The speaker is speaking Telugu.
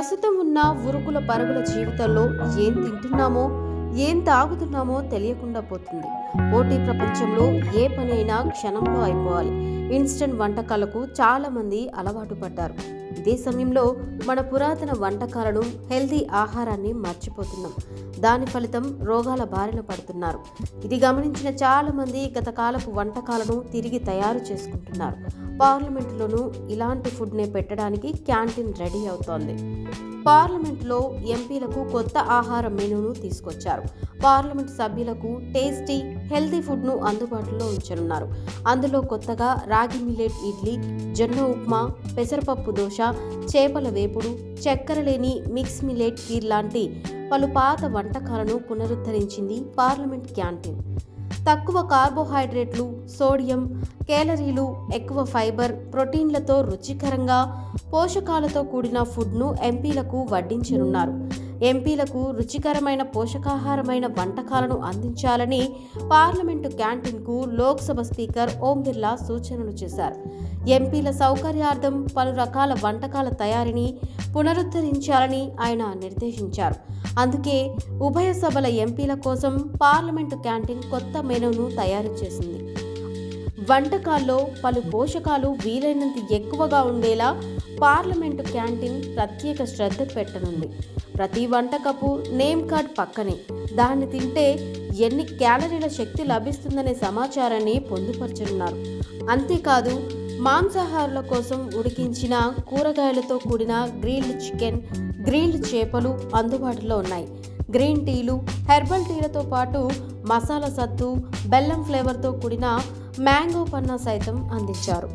ప్రస్తుతం ఉన్న ఉరుకుల పరుగుల జీవితంలో ఏం తింటున్నామో ఏం తాగుతున్నామో తెలియకుండా పోతుంది. పోటీ ప్రపంచంలో ఏ పని అయినా క్షణంలో అయిపోవాలి. ఇన్స్టెంట్ వంటకాలకు చాలామంది అలవాటు పడ్డారు. ఇదే సమయంలో మన పురాతన వంటకాలను హెల్దీ ఆహారాన్ని మర్చిపోతున్నాం. దాని ఫలితం రోగాల బారిన పడుతున్నారు. ఇది గమనించిన చాలామంది గత కాలపు వంటకాలను తిరిగి తయారు చేసుకుంటున్నారు. పార్లమెంటులోనూ ఇలాంటి ఫుడ్నే పెట్టడానికి క్యాంటీన్ రెడీ అవుతోంది. పార్లమెంట్లో ఎంపీలకు కొత్త ఆహార మెనూను తీసుకొచ్చారు. పార్లమెంట్ సభ్యులకు టేస్టీ హెల్తీ ఫుడ్ను అందుబాటులో ఉంచనున్నారు. అందులో కొత్తగా రాగి మిల్లెట్ ఇడ్లీ జొన్న ఉప్మా పెసరపప్పు దోశ చేపల వేపుడు చక్కెర లేని మిక్స్ మిల్లెట్ కీర్ లాంటి పలు పాత వంటకాలను పునరుద్ధరించింది పార్లమెంట్ క్యాంటీన్. తక్కువ కార్బోహైడ్రేట్లు సోడియం కేలరీలు ఎక్కువ ఫైబర్ ప్రోటీన్లతో రుచికరంగా పోషకాలతో కూడిన ఫుడ్ను ఎంపీలకు వడ్డించనున్నారు. ఎంపీలకు రుచికరమైన పోషకాహారమైన వంటకాలను అందించాలని పార్లమెంటు క్యాంటీన్కు లోక్సభ స్పీకర్ ఓం బిర్లా సూచనలు చేశారు. ఎంపీల సౌకర్యార్థం పలు రకాల వంటకాల తయారీని పునరుద్ధరించాలని ఆయన నిర్దేశించారు. అందుకే ఉభయ సభల ఎంపీల కోసం పార్లమెంటు క్యాంటీన్ కొత్త మెనూను తయారు చేసింది. వంటకాల్లో పలు పోషకాలు వీలైనంత ఎక్కువగా ఉండేలా పార్లమెంటు క్యాంటీన్ ప్రత్యేక శ్రద్ధ పెట్టనుంది. ప్రతి వంటకపు నేమ్ కార్డ్ పక్కనే దాన్ని తింటే ఎన్ని క్యాలరీల శక్తి లభిస్తుందనే సమాచారాన్ని పొందుపరచనున్నారు. అంతేకాదు మాంసాహారుల కోసం ఉడికించిన కూరగాయలతో కూడిన గ్రిల్డ్ చికెన్ గ్రిల్డ్ చేపలు అందుబాటులో ఉన్నాయి. గ్రీన్ టీలు హెర్బల్ టీలతో పాటు మసాలా సత్తు బెల్లం ఫ్లేవర్తో కూడిన మ్యాంగో పన్నా సైతం అందించారు.